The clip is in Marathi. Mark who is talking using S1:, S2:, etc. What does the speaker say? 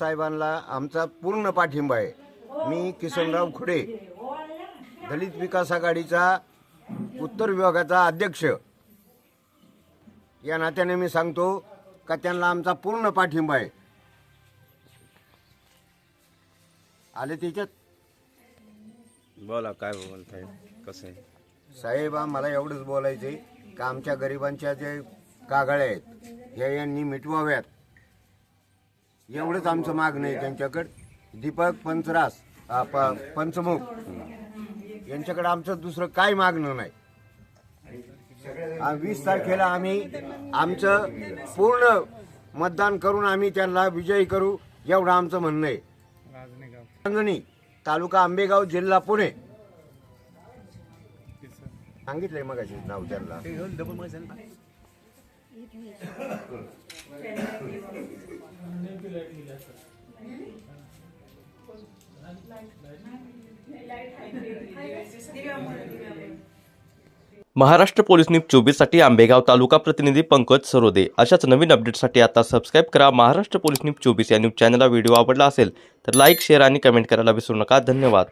S1: साहेबांना आमचा पूर्ण पाठिंबा आहे. मी किसनराव खुडे दलित विकास आघाडीचा उत्तर विभागाचा अध्यक्ष. या नात्याने मी सांगतो का त्यांना आमचा पूर्ण पाठिंबा आहे. आले त्याच्यात
S2: बोला काय बोलताय? कसं आहे?
S1: साहेब मला एवढंच बोलायचं आहे का आमच्या गरिबांच्या जे कागाळे आहेत या यांनी मिटवाव्यात. एवढंच आमचं मागणं आहे त्यांच्याकडे. दीपक पंचरास आ, प- पंचमुख. यांच्याकडे आमचं दुसरं काय मागणं नाही. आ, वीस तारखेला आम्ही आमचं पूर्ण मतदान करून आम्ही त्यांना विजयी करू एवढं आमचं म्हणणं आहे. रांजणी तालुका आंबेगाव जिल्हा पुणे. सांगितलंय मग नाव त्यांना
S3: महाराष्ट्र पोलीस न्यूज चोवीससाठी आंबेगाव तालुका प्रतिनिधी पंकज सरोदे. अशाच नवीन अपडेटसाठी आता सबस्क्राईब करा. महाराष्ट्र पोलीस न्यूज चोवीस या न्यूज चॅनलला व्हिडिओ आवडला असेल तर लाईक शेअर आणि कमेंट करायला विसरू नका. धन्यवाद.